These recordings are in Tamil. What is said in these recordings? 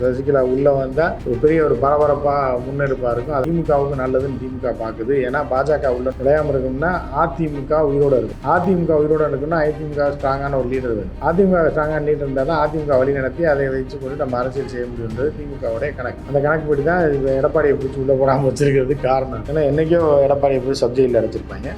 சசிகலா உள்ளே வந்தால் ஒரு பெரிய ஒரு பரபரப்பாக முன்னெடுப்பாக இருக்கும். அது திமுகவுக்கு நல்லதுன்னு திமுக பார்க்குது ஏன்னா பாஜக உள்ள விளையாம இருக்கும்னா அதிமுக உயிரோட இருக்கும். அதிமுக உயிரோடு இருக்குன்னா அதிமுக ஸ்ட்ராங்கான ஒரு லீடர் வேணும். அதிமுக ஸ்ட்ராங்கான லீடர் இருந்தால் தான் அதிமுக வழி நடத்தி அதை வச்சு கொண்டு நம்ம அரசியல் செய்ய முடியுன்றது திமுகவுடைய கணக்கு. அந்த கணக்குப்படி தான் இப்போ எடப்பாடியை பிடிச்சி உள்ளே போடாமல் வச்சிருக்கிறது காரணம். ஏன்னா என்றைக்கோ எடப்பாடியை போய் சப்ஜெக்டில் அடைச்சிருப்பாங்க.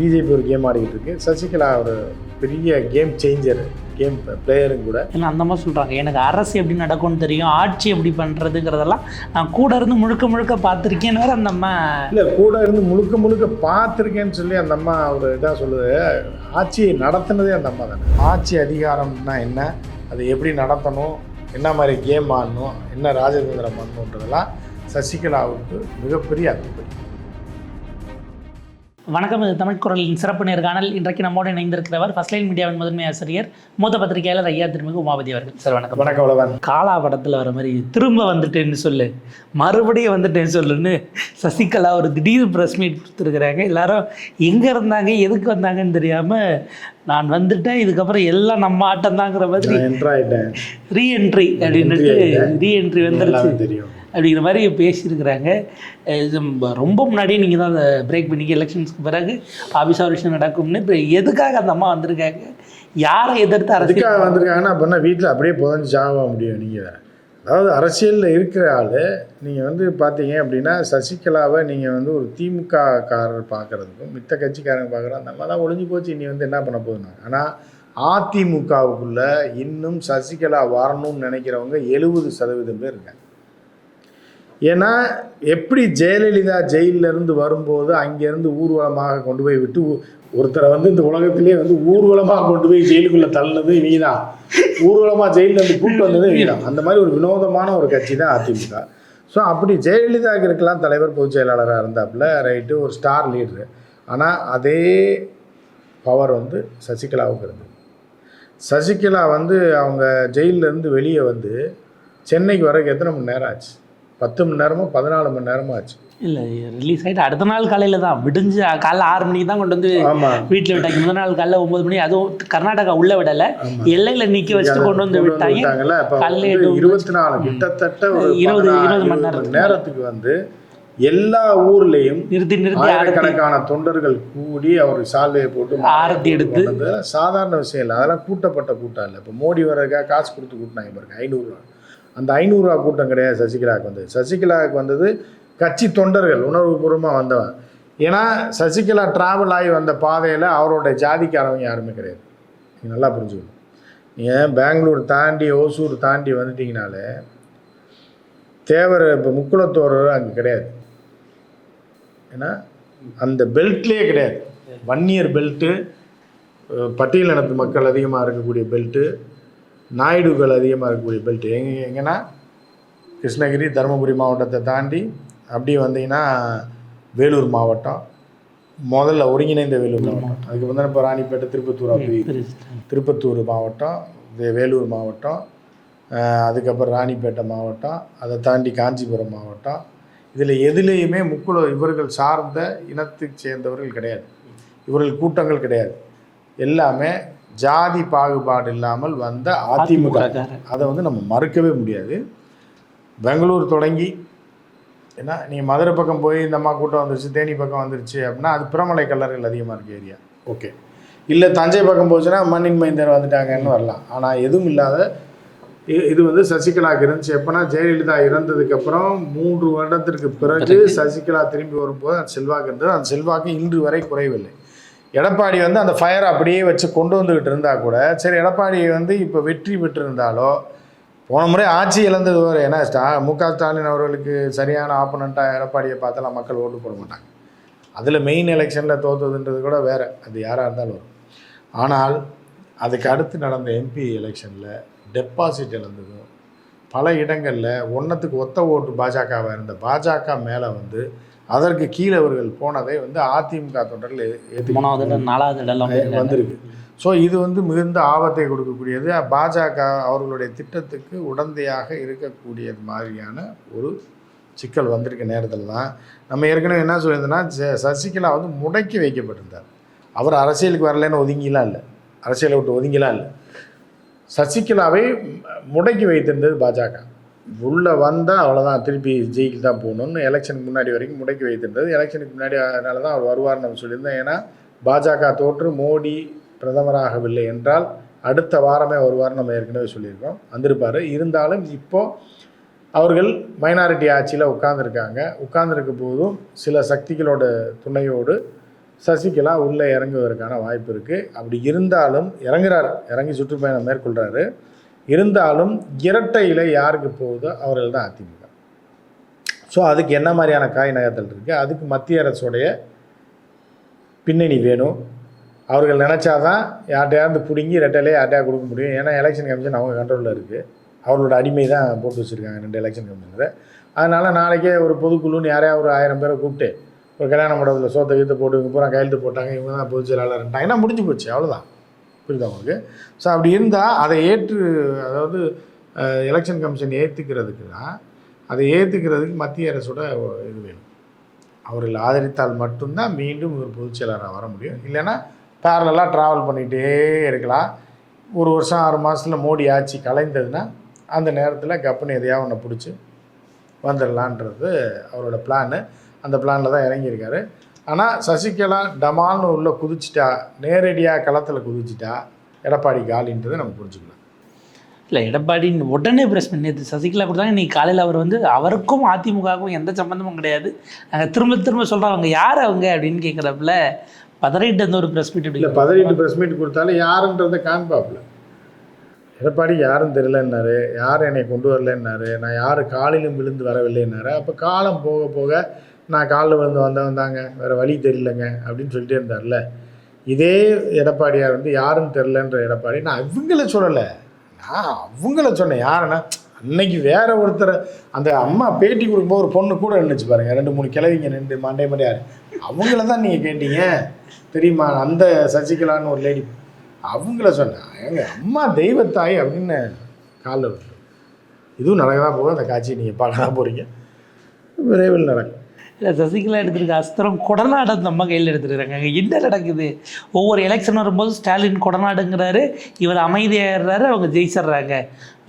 பிஜேபி ஒரு கேம் ஆடிக்கிட்டு இருக்கு. சசிகலா ஒரு பெரிய கேம் சேஞ்சர் கேம் பிளேயரும் கூட. ஏன்னா அந்த மாதிரி சொல்கிறாங்க எனக்கு அரசு எப்படி நடக்கும்னு தெரியும் ஆட்சி எப்படி பண்ணுறதுங்கிறதெல்லாம் நான் கூட இருந்து முழுக்க முழுக்க பார்த்துருக்கேன்னு வேற அந்த அம்மா. இல்லை கூட இருந்து முழுக்க முழுக்க பார்த்துருக்கேன்னு சொல்லி அந்த அம்மா ஒரு இதாக சொல்லுது. ஆட்சியை நடத்துனதே அந்த அம்மா தானே. ஆட்சி அதிகாரம்னா என்ன? அதை எப்படி நடத்தணும்? என்ன மாதிரி கேம் ஆடணும்? என்ன ராஜதந்திரம் பண்ணணுன்றதெல்லாம் சசிகலாவுக்கு மிகப்பெரிய அத்துப்படி. வணக்கம் இது தமிழ் குரலின் சிறப்பு நேர்காணல் இன்றைக்கு நம்மோடு இணைந்திருக்கிறவர் ஃபர்ஸ்ட் லைன் மீடியாவின் முதன்மை ஆசிரியர் மூத்த பத்திரிகையாளர் ஐயா திருமிகு உமாபதி அவர்கள். சார் வணக்கம். வணக்கம் உழவன். காலா படத்தில் வர மாதிரி திரும்ப வந்துட்டேன்னு சொல்லு. மறுபடியும் வந்துட்டேன்னு சொல்லுன்னு சசிகலா ஒரு திடீர் ப்ரெஸ் மீட் கொடுத்துருக்குறாங்க. எல்லாரும் எங்கே இருந்தாங்க எதுக்கு வந்தாங்கன்னு தெரியாமல் நான் வந்துட்டேன் இதுக்கப்புறம் எல்லாம் நம்ம ஆட்டம் தாங்கிற மாதிரி ரீஎன்ட்ரி அப்படின்ட்டு ஆயிட்டேன். ரீஎன்ட்ரி வந்துருச்சு. தெரியும். அப்படிங்கிற மாதிரி பேசியிருக்கிறாங்க. இது ரொம்ப முன்னாடியே நீங்கள் தான் அதை பிரேக் பண்ணிக்க எலெக்ஷன்ஸ்க்கு பிறகு ஆபிசாரிஷன் நடக்கும்னு. இப்போ எதுக்காக அந்த அம்மா வந்திருக்காங்க? யாரை எதிர்த்து அரசுக்காக அதுக்காக வந்திருக்காங்கன்னா அப்படின்னா வீட்டில் அப்படியே புதஞ்சு சாக முடியும் நீங்கள் அதாவது அரசியலில் இருக்கிற ஆள் நீங்கள் வந்து பார்த்தீங்க அப்படின்னா சசிகலாவை நீங்கள் வந்து ஒரு திமுக காரர் பார்க்குறதுக்கும் மித்த கட்சிக்காரங்க பார்க்குறோம் அந்த மாதிரிலாம் ஒளிஞ்சு போச்சு. நீ வந்து என்ன பண்ண போகுதுங்க ஆனால் அதிமுகவுக்குள்ளே இன்னும் சசிகலா வரணும்னு நினைக்கிறவங்க எழுபது சதவீதம் பேர் இருக்காங்க. ஏன்னா எப்படி ஜெயலலிதா ஜெயிலிருந்து இருந்து வரும்போது அங்கேருந்து ஊர்வலமாக கொண்டு போய் விட்டு ஒருத்தரை வந்து இந்த உலகத்திலே வந்து ஊர்வலமாக கொண்டு போய் ஜெயிலுக்குள்ளே தள்ளினது இவங்க தான் ஊர்வலமாக ஜெயிலில் இருந்து வந்தது இவங்க தான் அந்த மாதிரி ஒரு வினோதமான ஒரு கட்சி தான் அதிமுக. ஸோ அப்படி ஜெயலலிதாவுக்கு இருக்கலாம் தலைவர் பொதுச் செயலாளராக இருந்தாப்புல ரைட்டு ஒரு ஸ்டார் லீடரு. ஆனால் அதே பவர் வந்து சசிகலாவுக்கு இருந்தது. சசிகலா வந்து அவங்க ஜெயிலிருந்து இருந்து வெளியே வந்து சென்னைக்கு வரக்கு எத்தனை மணி நேரம் ஆச்சு? பத்து மணி நேரமோ பதினாலு மணி நேரமோ ஆச்சு. இல்லை ரிலீஸ் ஆகிட்டு அடுத்த நாள் காலையில் தான். விடிஞ்சு காலைல ஆறு மணிக்கு தான் கொண்டு வந்து வீட்டில் விட்டாங்க. முதல் நாள் காலைல ஒன்பது மணி அதுவும் கர்நாடகா உள்ள விடலை. எல்லையில் நிற்க வச்சுட்டு கொண்டு வந்து விட்டாங்க. இருபத்தி நாலு கிட்டத்தட்ட இருபது- இருபது மணி இருபது நேரத்துக்கு வந்து எல்லா ஊர்லேயும் நிறுத்தி நிறுத்தி ஆயிரக்கணக்கான தொண்டர்கள் கூடி அவர் சால்வையை போட்டு ஆரத்தி எடுத்து. சாதாரண விஷயம் இல்லை. அதெல்லாம் கூட்டப்பட்ட கூட்டம் இல்லை. இப்போ மோடி வரக்கா காசு கொடுத்து கூட்டினாங்க பாருங்க ஐநூறுரூவா அந்த ஐநூறுரூவா கூட்டம் கிடையாது சசிகலாவுக்கு வந்தது. சசிகலாவுக்கு வந்தது கட்சி தொண்டர்கள் உணர்வுபூர்வமாக வந்தவன். ஏன்னா சசிகலா ட்ராவல் ஆகி வந்த பாதையில் அவரோட ஜாதிக்காரவங்க யாருமே கிடையாது. நீங்கள் நல்லா புரிஞ்சுக்கணும். நீங்கள் பெங்களூர் தாண்டி ஓசூர் தாண்டி வந்துட்டிங்கனாலே தேவர் இப்போ முக்குளத்தோர் அங்கே கிடையாது. ஏன்னா அந்த பெல்ட்லேயே கிடையாது. வன்னியர் பெல்ட்டு பட்டியல் இனத்து மக்கள் அதிகமாக இருக்கக்கூடிய பெல்ட்டு நாயுடுகள் அதிகமாக இருக்கக்கூடிய பெல்ட் எங்கே எங்கன்னா கிருஷ்ணகிரி தருமபுரி மாவட்டத்தை தாண்டி அப்படியே வந்தீங்கன்னா வேலூர் மாவட்டம். முதல்ல ஒருங்கிணைந்த வேலூர் மாவட்டம். அதுக்கு வந்து இப்போ ராணிப்பேட்டை திருப்பத்தூர் அப்படி. திருப்பத்தூர் மாவட்டம் வே- வேலூர் மாவட்டம் அதுக்கப்புறம் ராணிப்பேட்டை மாவட்டம் அதை தாண்டி காஞ்சிபுரம் மாவட்டம். இதில் எதுலேயுமே முக்குள இவர்கள் சார்ந்த இனத்தைச் சேர்ந்தவர்கள் கிடையாது. இவர்கள் கூட்டங்கள் கிடையாது. எல்லாமே ஜாதி பாகுபாடு இல்லாமல் வந்த அதிமுக. அதை வந்து நம்ம மறுக்கவே முடியாது. பெங்களூர் தொடங்கி ஏன்னா நீ மதுரை பக்கம் போய் இந்த அம்மா கூட்டம் வந்துருச்சு தேனி பக்கம் வந்துருச்சு அப்படின்னா அது பிரமலை கல்லர்கள் அதிகமாக இருக்க ஏரியா ஓகே இல்லை தஞ்சை பக்கம் போச்சுன்னா மண்ணின் மைந்தர் வந்துட்டாங்கன்னு வரலாம். ஆனால் எதுவும் இல்லாத இது வந்து சசிகலாவுக்கு இருந்துச்சு எப்போனா ஜெயலலிதா இறந்ததுக்கப்புறம் மூன்று வருடத்திற்கு பிறகு. சசிகலா திரும்பி வரும்போது அந்த செல்வாக்கு இருந்தது. அந்த செல்வாக்கு இன்று வரை குறையவில்லை. எடப்பாடி வந்து அந்த ஃபயரை அப்படியே வச்சு கொண்டு வந்துக்கிட்டு இருந்தால் கூட சரி எடப்பாடி வந்து இப்போ வெற்றி பெற்றிருந்தாலோ போன முறை ஆட்சி இழந்தது வரை ஏன்னா ஸ்டா மு க ஸ்டாலின் அவர்களுக்கு சரியான ஆப்பனண்ட்டாக எடப்பாடியை பார்த்தாலாம் மக்கள் ஓட்டு போட மாட்டாங்க. அதில் மெயின் எலெக்ஷனில் தோத்ததுன்றது கூட வேறு. அது யாராக இருந்தாலும் வரும். ஆனால் அதுக்கு அடுத்து நடந்த எம்பி எலெக்ஷனில் டெபாசிட் இழந்ததும் பல இடங்களில் ஒன்றத்துக்கு ஒத்த ஓட்டு பாஜகவாக இருந்த பாஜக மேலே வந்து அதற்கு கீழே அவர்கள் போனதை வந்து அதிமுக தொண்டர்கள் ஏற்று மூணாவது இடம் நாலாவது போயிருக்காங்க. வந்திருக்கு. ஸோ இது வந்து மிகுந்த ஆபத்தை கொடுக்கக்கூடியது. பாஜக அவர்களுடைய திட்டத்துக்கு உடந்தையாக இருக்கக்கூடியது மாதிரியான ஒரு சிக்கல் வந்திருக்க நேரத்தில் தான் நம்ம ஏற்கனவே என்ன சொல்லியிருந்தோம்னா ச- சசிகலா வந்து முடக்கி வைக்கப்பட்டிருந்தார். அவர் அரசியலுக்கு வரலன்னு ஒதுங்கிலாம் இல்லை. அரசியலை விட்டு ஒதுங்கிலாம் இல்லை. சசிகலாவை முடக்கி வைத்திருந்தது பாஜக. உள்ளே வந்தால் அவ்வளோதான் திருப்பி ஜெயிக்கு தான் போகணும்னு எலெக்ஷனுக்கு முன்னாடி வரைக்கும் முடக்கி வைத்திருந்தது. எலெக்ஷனுக்கு முன்னாடி அதனால தான் அவர் வருவார்னு நம்ம சொல்லியிருந்தோம். ஏன்னா பாஜக தோற்று மோடி பிரதமராகவில்லை என்றால் அடுத்த வாரமே வருவார்னு நம்ம ஏற்கனவே சொல்லியிருக்கோம். வந்திருப்பார். இருந்தாலும் இப்போது அவர்கள் மைனாரிட்டி ஆட்சியில் உட்கார்ந்துருக்காங்க. உட்கார்ந்துருக்க போதும் சில சக்திகளோட துணையோடு சசிகலா உள்ளே இறங்குவதற்கான வாய்ப்பு இருக்குது அப்படி இருந்தாலும் இறங்குறாரு. இறங்கி சுற்றுப்பயணம் மேற்கொள்கிறாரு இருந்தாலும் இரட்டை இலை யாருக்கு போகுதோ அவர்கள் தான் அதிமுக. ஸோ அதுக்கு என்ன மாதிரியான காய் நகர்த்தல் இருக்குது அதுக்கு மத்திய அரசுடைய பின்னணி வேணும். அவர்கள் நினச்சாதான் யார்கிட்டயாவது பிடுங்கி ரெட்டையிலே யார்ட்டையா கொடுக்க முடியும். ஏன்னா எலெக்ஷன் கமிஷன் அவங்க கண்ட்ரோலில் இருக்குது அவர்களோட அடிமை தான் போட்டு வச்சுருக்காங்க ரெண்டு எலெக்ஷன் கமிஷனில் அதனால் நாளைக்கே ஒரு பொதுக்குழுன்னு யாரையா ஒரு ஆயிரம் பேரை கூப்பிட்டு ஒரு கல்யாண மண்டபத்தில் சோத்தை கீத்த போட்டு இவங்க பூரா கையெழுத்து போட்டாங்க இவங்க தான் பொதுச் செயலாளர் ஏன்னா முடிஞ்சு போச்சு. அவ்வளோதான் புரியுதா உங்களுக்கு? ஸோ அப்படி இருந்தால் அதை ஏற்று அதாவது எலெக்ஷன் கமிஷன் ஏற்றுக்கிறதுக்கு தான் அதை ஏற்றுக்கிறதுக்கு மத்திய அரசோட இது வேணும். அவர்கள் ஆதரித்தால் மட்டும்தான் மீண்டும் ஒரு பொதுச் செயலராக வர முடியும். இல்லைன்னா பேரலாக ட்ராவல் பண்ணிகிட்டே இருக்கலாம். ஒரு வருஷம் ஆறு மாதத்தில் மோடி ஆட்சி கலைந்ததுன்னா அந்த நேரத்தில் கப்புன்னு எதையாவது ஒன்று பிடிச்சி வந்துடலான்றது அவரோட பிளானு அந்த பிளானில் தான் இறங்கியிருக்காரு. ஆனால் சசிகலா டமால்னு உள்ளே குதிச்சிட்டா நேரடியாக களத்தில் குதிச்சிட்டா எடப்பாடி காலின்றதை நம்ம புரிஞ்சுக்கலாம் இல்லை எடப்பாடி உடனே பிரஸ் நேற்று சசிகலா கொடுத்தாங்க இன்னைக்கு காலையில் அவர் வந்து அவருக்கும் அதிமுகவுக்கும் எந்த சம்மந்தமும் கிடையாது. நாங்கள் திரும்ப திரும்ப சொல்கிறோம் அவங்க யார் அவங்க? அப்படின்னு கேட்குறப்பல பதறிட்டு இருந்த ஒரு ப்ரெஸ் மீட் இல்லை பதினெட்டு ப்ரெஸ் மீட் கொடுத்தாலும் யாருன்றதை காண்பாப்புல. எடப்பாடி யாரும் தெரியலன்னாரு யார் என்னை கொண்டு வரலன்னாரு நான் யார் காலிலும் விழுந்து வரவில்லைன்னாரு அப்போ காலம் போக போக நான் காலில் விழுந்து வந்தவன் தாங்க வேறு வழி தெரியலங்க அப்படின்னு சொல்லிட்டே இருந்தார்ல. இதே எடப்பாடியார் வந்து யாரும் தெரிலன்ற எடப்பாடி நான் இவங்கள சொல்லலை. நான் அவங்கள சொன்னேன். யாருன்னா அன்னைக்கு வேற ஒருத்தர் அந்த அம்மா பேட்டி கொடுக்கும்போது ஒரு பொண்ணு கூட நின்றுச்சு பாருங்க. ரெண்டு மூணு கிழவிங்க நின்று மண்டே மண்டையார் அவங்கள தான் நீங்கள் கேட்டீங்க. தெரியுமா? அந்த சசிகலான்னு ஒரு லேடி அவங்கள சொன்னேன். எங்கள் அம்மா தெய்வத்தாய் அப்படின்னு காலில் விட்டு இதுவும் நடக்க தான் போகும் அந்த காட்சியை நீங்கள் பார்க்க தான் போகிறீங்க விரைவில் நடக்கும். இல்லை சசிகலா எடுத்திருக்க அஸ்திரம் கொடநாடு நம்ம கையில் எடுத்துருக்காங்க அங்கே என்ன நடக்குது? ஒவ்வொரு எலெக்ஷன் வரும்போது ஸ்டாலின் கொடநாடுங்கிறாரு இவர் அமைதியாகிறாரு அவங்க ஜெயிச்சிடுறாங்க.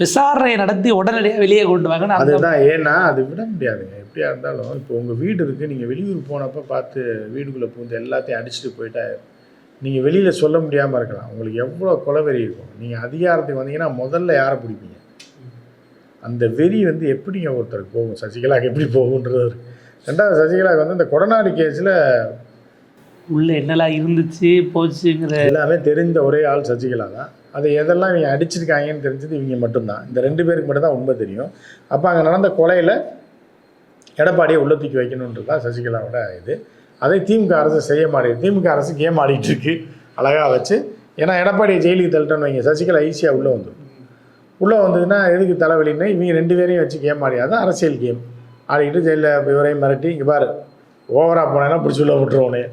விசாரணை நடத்தி உடனடியாக வெளியே கொண்டு வாங்கன்னு அதுதான் ஏன்னா அது விட முடியாதுங்க. எப்படியா இருந்தாலும் இப்போ உங்கள் வீடு இருக்குது நீங்கள் வெளியூர் போனப்போ பார்த்து வீடுக்குள்ளே பூந்து எல்லாத்தையும் அடிச்சுட்டு போயிட்டா நீங்கள் வெளியில் சொல்ல முடியாமல் இருக்கலாம். உங்களுக்கு எவ்வளோ கொலவெறி இருக்கும். நீங்கள் அதிகாரத்துக்கு வந்தீங்கன்னா முதல்ல யாரை பிடிப்பீங்க? அந்த வெறி வந்து எப்படிங்க ஒருத்தருக்கு போகும்? சசிகலாக்கு எப்படி போகுன்றது ரெண்டாவது சசிகலாவுக்கு வந்து இந்த கொடநாடு கேஸில் உள்ள என்னெல்லாம் இருந்துச்சு போச்சுங்கிற எல்லாமே தெரிந்த ஒரே ஆள் சசிகலா தான். அதை எதெல்லாம் இவங்க அடிச்சிருக்காங்கன்னு தெரிஞ்சது இவங்க மட்டும்தான். இந்த ரெண்டு பேருக்கு மட்டும்தான் உண்மை தெரியும். அப்போ அங்கே நடந்த கொலையில் எடப்பாடியை உள்ள தூக்கி வைக்கணுன்றது தான் சசிகலாவோட இது. அதை திமுக அரசு செய்ய மாட்டேங்குது. திமுக அரசு கேம் ஆடிட்டு இருக்கு? அழகாக வச்சு. ஏன்னா எடப்பாடியை ஜெயிலுக்கு தள்ளிட்டோன்னு வைங்க சசிகலா ஈஸியாக உள்ளே வந்துடும் உள்ளே வந்ததுன்னா எதுக்கு தலைவலின்னு இவங்க ரெண்டு பேரையும் வச்சு கேம் ஆடியாது அரசியல் கேம். ஆடிக்கிட்டு ஜெயிலில் இவரையும் மிரட்டி இங்கே பாரு ஓவராக போனேன்னா பிடிச்சி உள்ள விட்டுருவோனே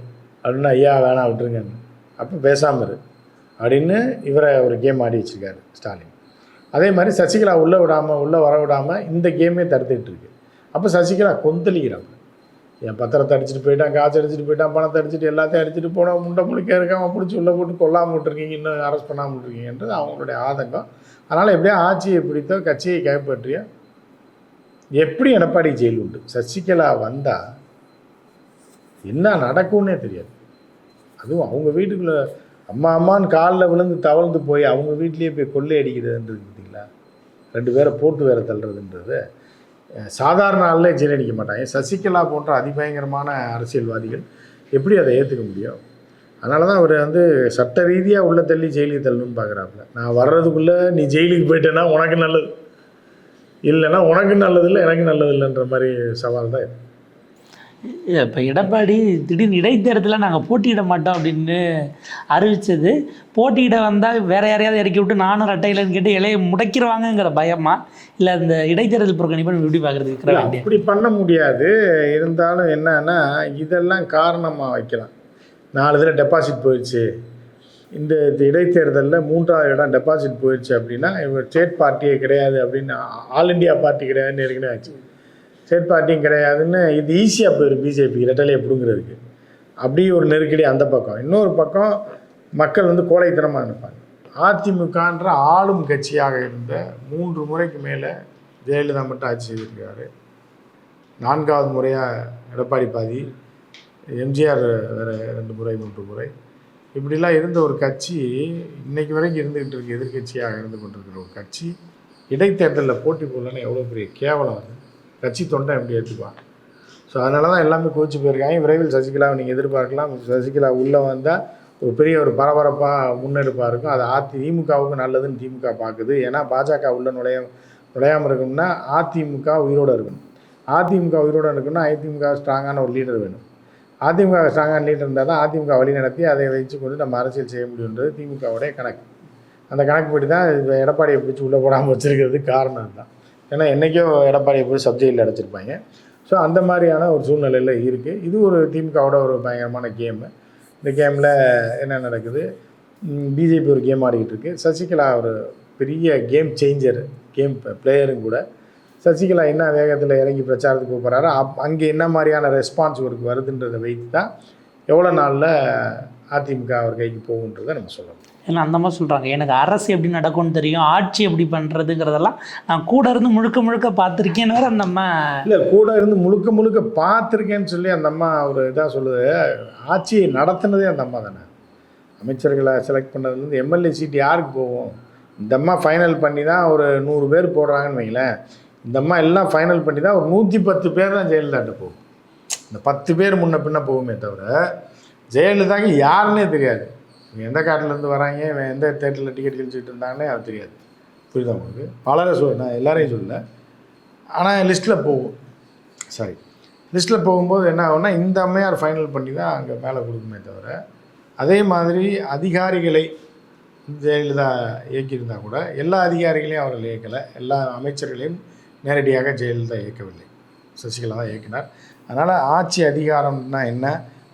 அப்படின்னு ஐயா வேணாம் விட்டுருங்கன்னு அப்போ பேசாமல் இரு. அப்படின்னு இவரை ஒரு கேம் ஆடி வச்சுருக்காரு ஸ்டாலின். அதே மாதிரி சசிகலா உள்ளே விடாமல் உள்ளே வர விடாமல் இந்த கேமே தடுத்துக்கிட்டு இருக்கு. அப்போ சசிகலா கொந்தளிக்கிறாங்க. என் பத்திரத்தை அடிச்சுட்டு போயிட்டான் காசு அடிச்சுட்டு போயிட்டான் பணத்தை அடிச்சுட்டு எல்லாத்தையும் அடிச்சுட்டு போனால் முண்டை முழுக்க இருக்காம பிடிச்சி உள்ளே போட்டு கொல்லாமல் விட்டுருக்கீங்க இன்னும் அரெஸ்ட் பண்ணாமல் விட்டுருக்கீங்கன்றது அவங்களுடைய ஆதங்கம். அதனால் எப்படியோ ஆட்சியை பிடித்தோ கட்சியை கைப்பற்றியோ எப்படி எடப்பாடி ஜெயில் உண்டு? சசிகலா வந்தால் என்ன நடக்கும்னே தெரியாது. அதுவும் அவங்க வீட்டுக்குள்ளே அம்மா அம்மான்னு காலில் விழுந்து தவழ்ந்து போய் அவங்க வீட்லேயே போய் கொள்ளை அடிக்கிறதுன்றது பார்த்தீங்களா? ரெண்டு பேரை போட்டு வேற தள்ளுறதுன்றது. சாதாரண சாதாரண ஆளில் அடிக்க மாட்டாங்க. சசிகலா போன்ற அதிபயங்கரமான அரசியல்வாதிகள் எப்படி அதை ஏற்றுக்க முடியும்? அதனால தான் அவர் வந்து சட்ட ரீதியாக உள்ள தள்ளி ஜெயிலுக்கு தள்ளணும்னு பார்க்குறாப்புல நான் வர்றதுக்குள்ளே நீ ஜெயிலுக்கு போயிட்டேன்னா உனக்கு நல்லது. இல்லைன்னா உனக்கு நல்லது இல்லை எனக்கு நல்லது இல்லைன்ற மாதிரி சவால் தான். இப்போ எடப்பாடி திடீர்னு இடைத்தேர்தலில் நாங்கள் போட்டியிட மாட்டோம் அப்படின்னு அறிவிச்சது. போட்டியிட வந்தால் வேற யாரையாவது இறக்கி விட்டு நானும் ரெட்டையிலன்னு கேட்டு இலையை முடைக்கிறவாங்கங்கிற பயமா? இல்லை அந்த இடைத்தேர்தல் புறக்கணிப்பை நம்ம எப்படி பார்க்குறது அப்படி பண்ண முடியாது. இருந்தாலும் என்னன்னா இதெல்லாம் காரணமாக வைக்கலாம். நாலு இதில் டெபாசிட் போயிடுச்சு. இந்த இடைத்தேர்தலில் மூன்றாவது இடம் டெபாசிட் போயிடுச்சு அப்படின்னா இவர் ஸ்டேட் பார்ட்டியே கிடையாது அப்படின்னு ஆல் இண்டியா பார்ட்டி கிடையாதுன்னு ஏற்கனவே ஆச்சு. ஸ்டேட் பார்ட்டியும் கிடையாதுன்னு இது ஈஸியாக போயிடும் பிஜேபி இரட்டலையை பிடுங்கிறதுக்கு. அப்படி ஒரு நெருக்கடி அந்த பக்கம். இன்னொரு பக்கம் மக்கள் வந்து கோழைத்தனமாக நினைப்பாங்க. அதிமுகன்ற ஆளும் கட்சியாக இருந்த மூன்று முறைக்கு மேலே ஜெயலலிதா மட்டும் ஆட்சி செய்திருக்காரு நான்காவது முறையாக எடப்பாடி பாதி எம்ஜிஆர் வேறு ரெண்டு முறை மூன்று முறை. இப்படிலாம் இருந்த ஒரு கட்சி இன்னைக்கு வரைக்கும் இருந்துகிட்டு இருக்கு எதிர்க்கட்சியாக இருந்து கொண்டிருக்கிற ஒரு கட்சி இடைத்தேர்தலில் போட்டி போடலன்னு எவ்வளோ பெரிய கேவலம் அது. கட்சி தொண்டை எப்படி ஏற்றுப்பாங்க ஸோ அதனால தான் எல்லாமே கோச்சு போயிருக்காங்க. விரைவில் சசிகலாவை நீங்கள் எதிர்பார்க்கலாம். சசிகலா உள்ளே வந்தால் ஒரு பெரிய ஒரு பரபரப்பாக முன்னெடுப்பாக இருக்கும். அது அதி திமுகவுக்கு நல்லதுன்னு திமுக பார்க்குது ஏன்னா பாஜக உள்ள நுழைய நுழையாமல் இருக்கணும்னா அதிமுக உயிரோடு இருக்கணும். அதிமுக உயிரோடு இருக்கணும்னா அதிமுக ஸ்ட்ராங்கான ஒரு லீடர் வேணும். அதிமுக ஸ்ட்ராங்காக லீடர் இருந்தால் தான் அதிமுக வழி நடத்தி அதை வச்சு கொண்டு நம்ம அரசியல் செய்ய முடியுன்றது திமுகவுடைய கணக்கு. அந்த கணக்கு படி தான் இப்போ எடப்பாடியை பிடிச்சி உள்ளே போடாமல் வச்சுருக்கிறது காரணம் அதுதான். ஏன்னா என்றைக்கோ எடப்பாடியை போய் சப்ஜெக்டில் அடைச்சிருப்பாங்க. ஸோ அந்த மாதிரியான ஒரு சூழ்நிலையில் இருக்குது இது ஒரு திமுகவோட ஒரு பயங்கரமான கேமு இந்த கேமில் என்ன நடக்குது? பிஜேபி ஒரு கேம் ஆடிக்கிட்டு இருக்கு. சசிகலா ஒரு பெரிய கேம் சேஞ்சர் கேம் பிளேயரும் கூட சசிகலா என்ன வேகத்தில் இறங்கி பிரச்சாரத்துக்கு போகிறாரோ அப் அங்கே என்ன மாதிரியான ரெஸ்பான்ஸ் இவருக்கு வருதுன்றதை வைத்து தான் எவ்வளோ நாளில் அதிமுக அவர் கைக்கு போகுன்றதை நம்ம சொல்லணும். ஏன்னா அந்த மாதிரி சொல்கிறாங்க எனக்கு அரசு எப்படி நடக்கும்னு தெரியும் ஆட்சி எப்படி பண்ணுறதுங்கிறதெல்லாம் நான் கூட இருந்து முழுக்க முழுக்க பார்த்துருக்கேன்னு வேற அந்த அம்மா இல்லை கூட இருந்து முழுக்க முழுக்க பார்த்துருக்கேன்னு சொல்லி அந்த அம்மா ஒரு இதாக சொல்லுது. ஆட்சியை நடத்துனதே அந்த அம்மா தானே. அமைச்சர்களை செலக்ட் பண்ணதுலேருந்து எம்எல்ஏ சீட் யாருக்கு போகும்? இந்த அம்மா ஃபைனல் பண்ணி தான் ஒரு நூறு பேர் போடுறாங்கன்னு வைங்களேன். இந்த அம்மா எல்லாம் ஃபைனல் பண்ணி தான் ஒரு நூற்றி பத்து பேர் தான் ஜெயலலிதாட்ட போகும். இந்த பத்து பேர் முன்ன பின்ன போகுமே தவிர ஜெயலலிதாக்கு யாருன்னே தெரியாது. எந்த காட்டிலேருந்து வராங்க இவன் எந்த தேட்டரில் டிக்கெட் கிழிச்சிட்டு இருந்தாங்கன்னே அது தெரியாது. புரியுதா உங்களுக்கு? பலரை சொல் நான் எல்லாரையும் சொல்லலை. ஆனால் லிஸ்ட்டில் போகும். சாரி லிஸ்ட்டில் போகும்போது என்ன ஆகும்னா இந்த அம்மையார் ஃபைனல் பண்ணி தான் அங்கே மேலே கொடுக்குமே தவிர அதே மாதிரி அதிகாரிகளை ஜெயலலிதா இயக்கியிருந்தா கூட எல்லா அதிகாரிகளையும் அவர்கள் இயக்கலை. எல்லா அமைச்சர்களையும் நேரடியாக ஜெயலலிதா இயக்கவில்லை. சசிகலா தான் இயக்கினார். அதனால் ஆட்சி அதிகாரம்னா என்ன?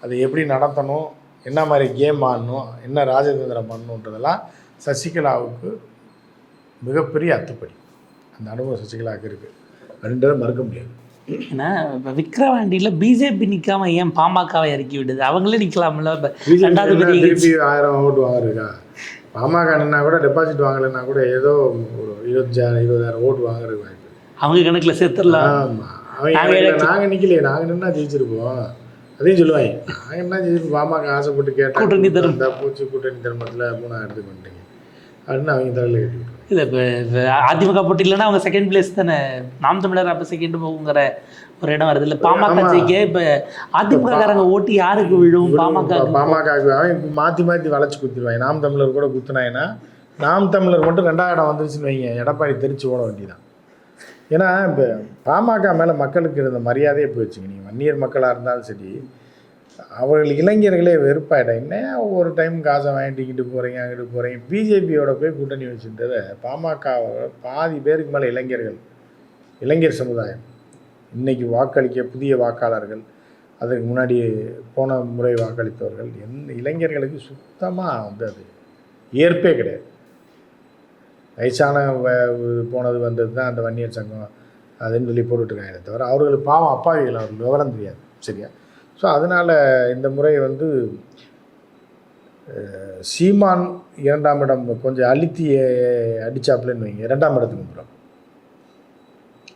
அதை எப்படி நடத்தணும்? என்ன மாதிரி கேம் ஆடணும்? என்ன ராஜதந்திரம் பண்ணணுன்றதெல்லாம் சசிகலாவுக்கு மிகப்பெரிய அத்துப்படி. அந்த அனுபவம் சசிகலாவுக்கு இருக்குது அப்படின்றத மறுக்க முடியாது. ஏன்னா இப்போ விக்ரவாண்டியில் பிஜேபி நிற்காம ஏன் பாமகவை இறக்கி விடுது அவங்களே நிற்கலாம்ல இப்போ ரெண்டாவது ஆயிரம் ஓட்டு வாங்குறதுக்கா? பாமக நின்னா கூட டெபாசிட் வாங்கலைன்னா கூட ஏதோ ஒரு இருபத்தஞ்சாயிரம் இருபதாயிரம் ஓட்டு இருக்கு. அவங்க கணக்கில் சேர்த்துடலாம். ஆமா. அவங்க நாங்க இல்ல, election- நாங்க நிக்கலையே. நாங்க நின்னா ஜெயிச்சிருப்போம். அதையும் சொல்லுவாங்க. நாங்க என்ன ஜெயிச்சிருப்போம். பாமக ஆசைப்பட்டு கேட்டா கூட்டணி தரும். பூச்சி கூட்டணி தர்மத்தில் மூணாயிரத்துக்கு வந்துட்டீங்க அப்படின்னு அவங்க தலையில் கட்டி இல்லை இப்போ அதிமுக போட்டி இல்லைன்னா அவங்க செகண்ட் பிளேஸ் தானே? நாம் தமிழர் அப்போ செகண்ட் போகுங்கிற ஒரு இடம் வருது. இல்லை பாமக. ஜெயிக்க இப்போ அதிமுககாரங்க ஓட்டு யாருக்கு விழும்? பாமக பாமக அவன் மாற்றி மாற்றி வளைச்சு குத்திடுவாங்க. நாம் தமிழர் கூட குத்துனாங்கன்னா நாம் தமிழர் மட்டும் ரெண்டாவது இடம் வந்துருச்சுன்னு வைங்க. எடப்பாடி தெரிச்சு ஓட வேண்டியதான் ஏன்னா இப்போ பாமக மேலே மக்களுக்கு இருந்த மரியாதையே போயிடுச்சுங்க நீங்கள் வன்னியர் மக்களாக இருந்தாலும் சரி அவர்கள் இளைஞர்களே வெறுப்பாயிடும் என்ன ஒவ்வொரு டைம் காசை வாங்கிட்டு போகிறீங்க அங்கிட்டு போகிறீங்க பிஜேபியோட போய் கூட்டணி வச்சுட்டதை பாமக பாதி பேருக்கு மேலே இளைஞர்கள் இளைஞர் சமுதாயம் இன்றைக்கி வாக்களிக்க புதிய வாக்காளர்கள் அதுக்கு முன்னாடி போன முறை வாக்களித்தவர்கள் எந்த இளைஞர்களுக்கு சுத்தமாக வந்து அது ஏற்பே கிடையாது. வயசான வ- போனது வந்தது தான் அந்த வன்னியர் சங்கம் அதுன்னு சொல்லி போட்டுட்ருக்காங்க தவிர அவர்களுக்கு பாவம் அப்பாவிகள் அவர்கள் விவரம் தெரியாது சரியா? ஸோ அதனால் இந்த முறை வந்து சீமான் இரண்டாம் இடம் கொஞ்சம் அழுத்தி அடிச்சாப்புலன்னு வைங்க. இரண்டாம் இடத்துக்கு போகிறோம்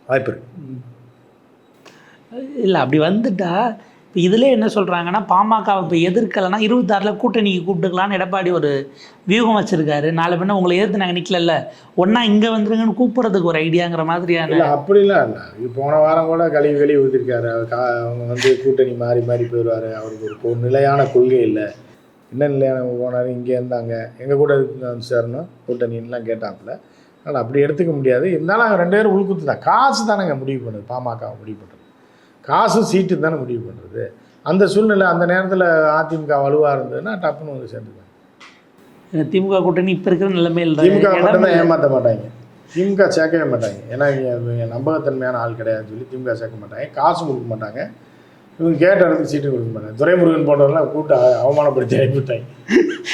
வாய்ப்பு இருக்கு. இல்லை அப்படி வந்துட்டா இப்போ இதில் என்ன சொல்கிறாங்கன்னா பாமகவை இப்போ எதிர்க்கலைன்னா இருபத்தாறில் கூட்டணிக்கு கூப்பிட்டுக்கலான்னு எடப்பாடி ஒரு வியூகம் வச்சுருக்காரு. நாலு பின்ன உங்களை எதிர்த்து நாங்கள் நிற்கல ஒன்றா இங்கே வந்துருங்கன்னு கூப்பிட்றதுக்கு ஒரு ஐடியாங்கிற மாதிரியான இல்லை அப்படிலாம் இல்லை. போன வாரம் கூட கழுவி கழிவு ஊற்றிருக்காரு கா அவங்க வந்து கூட்டணி மாறி மாறி போயிடுவார். அவருக்கு ஒரு கொ- நிலையான கொள்கை இல்லை. என்ன நிலையான போனார் இங்கே இருந்தாங்க. எங்கள் கூட சேரணும்? கூட்டணின்லாம் கேட்டாப்புல. அதனால் அப்படி எடுத்துக்க முடியாது. இருந்தாலும் அவங்க ரெண்டு பேரும் உள்குத்து தான். காசு தானேங்க முடிவு பண்ணுது. பாமக முடிவு பண்ணுறது காசு சீட்டு தானே முடிவு பண்ணுறது அந்த சூழ்நிலை அந்த நேரத்தில் அதிமுக வலுவாக இருந்ததுன்னா டப்புன்னு வந்து சேர்ந்துக்குவாங்க. திமுக கூட்டணி இப்போ இருக்கிற நிலைமையில் திமுக மட்டும் இடம் தான் ஏமாற்ற மாட்டாங்க. திமுக சேர்க்கவே மாட்டாங்க. ஏன்னா இவங்க நம்பகத்தன்மையான ஆள் கிடையாதுன்னு சொல்லி திமுக சேர்க்க மாட்டாங்க. காசு கொடுக்க மாட்டாங்க. இவங்க கேட்ட இடத்துக்கு சீட்டு கொடுக்க மாட்டாங்க துரைமுருகன் போன்றவங்களாம் கூட்ட அவமானப்படுத்தி அனுப்பிவிட்டாங்க.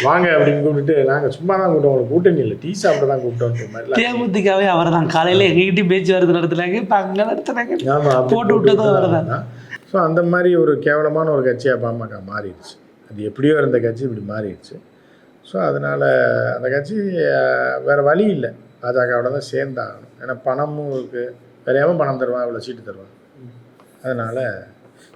வாங்க அப்படின்னு கூப்பிட்டுட்டு நாங்கள் சும்மா தான் கூப்பிட்டோம். உங்களை கூட்டணி இல்லை. டீ சாப்பிட தான் கூப்பிட்டோன்ற மாதிரிலாம். தேமுதிகவே அவர் தான் காலையில் எங்ககிட்டயும் பேச்சுவார்த்தை நடத்துனாங்க. இப்போ அங்கே நடத்துனாங்க. ஆமாம் போட்டு விட்டதும் அவர்தான். ஸோ அந்த மாதிரி ஒரு கேவலமான ஒரு கட்சியாக பாமக மாறிடுச்சு. அது எப்படியோ இருந்த கட்சி இப்படி மாறிடுச்சு. ஸோ அதனால் அந்த கட்சி வேற வழி இல்லை. பாஜகவோட தான் சேர்ந்தாகணும். ஏன்னா பணமும் இருக்குது வேறு எவன் பணம் தருவான் இவ்வளோ சீட்டு தருவான் அதனால்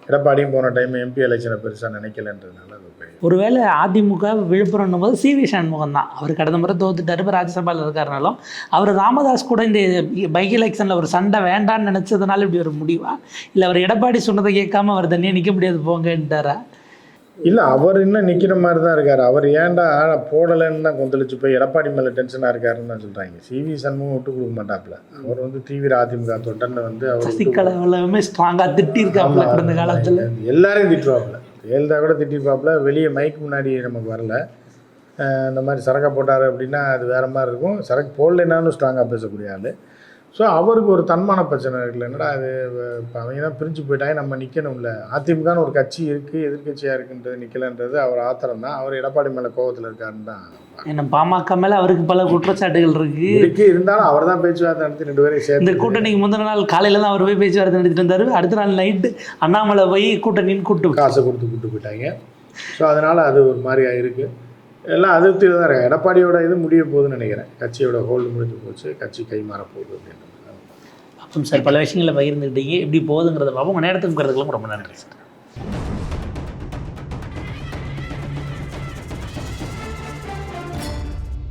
எடப்பாடியும் போன டைம் எம்பி எலெக்ஷனை பெருசாக நினைக்கலன்றதுனால அது ஒருவேளை அதிமுக விழுப்புரம் போது சி வி சண்முகம் தான். அவர் கடந்த முறை தோத்துட்டாரு இப்போ ராஜ்யசபாவில் இருக்காருனாலும் அவர் ராமதாஸ் கூட இந்த பைக் எலெக்ஷனில் ஒரு சண்டை வேண்டான்னு நினச்சதுனால இப்படி ஒரு முடிவா? இல்லை அவர் எடப்பாடி சொன்னதை கேட்காம அவர் தனியாக நிற்க முடியாது போங்கன்ட்டாரா? இல்லை அவர் இன்னும் நிற்கிற மாதிரி தான் இருக்கார். அவர் ஏன்டா போடலைன்னு தான் கொந்தளிச்சு போய் எடப்பாடி மேலே டென்ஷனாக இருக்காருன்னு தான் சொல்கிறாங்க சிவி சண்முகம் விட்டு கொடுக்க மாட்டாப்புல. அவர் வந்து தீவிர அதிமுக தொண்டன்னு வந்து அவர் விட்டு சசிகலா எல்லாமே ஸ்ட்ராங்காக திட்டிருக்காப்புல கடந்த காலத்தில். எல்லாரையும் திட்டுவாப்புல. ஜெயலலிதா கூட திட்டிருப்பாப்புல. வெளியே மைக்கு முன்னாடி நமக்கு வரல. இந்த மாதிரி சரக்கை போட்டார் அப்படின்னா அது வேறு மாதிரி இருக்கும். சரக்கு போடலைனாலும் ஸ்ட்ராங்காக பேசக்கூடிய ஆள். ஸோ அவருக்கு ஒரு தன்மான பிரச்சனை இருக்குல்ல. என்னடா அது இப்போ அவங்க தான் பிரிஞ்சு போயிட்டாங்க நம்ம நிற்கணும்ல அதிமுகன்னு ஒரு கட்சி இருக்குது எதிர்க்கட்சியாக இருக்குன்றது நிற்கலன்றது அவர் ஆத்திரம் தான். அவர் எடப்பாடி மேலே கோவத்தில் இருக்காருன்னு தான். என்ன பாமக மேலே அவருக்கு பல குற்றச்சாட்டுகள் இருக்கு. இருக்கு. இருந்தாலும் அவர் தான் பேச்சுவார்த்தை நடத்தி ரெண்டு பேரையும் இந்த சேர்த்து கூட்டணிக்கு முந்தின நாள் காலையில தான் அவர் போய் பேச்சுவார்த்தை நடத்திட்டு இருந்தாரு. அடுத்த நாள் நைட்டு அண்ணாமலை போய் கூட்டணின்னு கூட்டு காசை கொடுத்து கூட்டு போயிட்டாங்க. ஸோ அதனால் அது ஒரு மாதிரியா இருக்குது எல்லாம் அதிருப்தியில் தான் இருக்கு எடப்பாடியோட இது முடிய போகுதுன்னு நினைக்கிறேன். கட்சியோட ஹோல்டு முடிஞ்சு போச்சு. கட்சி கைமாற போகுது அப்படின்றது. அப்போ சார் பல விஷயங்களை பகிர்ந்துக்கிட்டீங்க. எப்படி போகுதுங்கிறத பார்ப்போம் உங்கள் நேரத்துக்கு ரொம்ப நன்றி சார்.